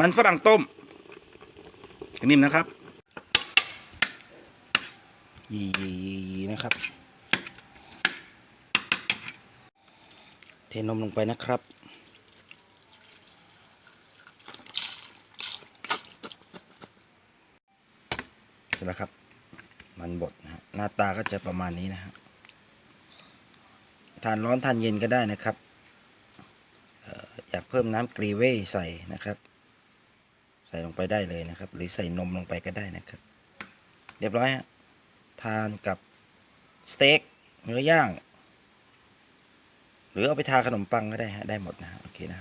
มันฝรั่งต้มนิ่มนะครับยีนะครับ เทนมลงไปนะครับเสร็จแล้วครับ มันบดนะฮะหน้าตาก็จะประมาณนี้นะฮะทานร้อนทานเย็นก็ได้นะครับอยากเพิ่มน้ำกรีเว่ใส่นะครับ ส่ลงไปได้เลยนะครับ หรือใส่นมลงไปก็ได้นะครับ เรียบร้อยฮะทานกับสเต็กเนื้อย่าง หรือเอาไปทาขนมปังก็ได้ฮะได้หมดนะโอเคนะ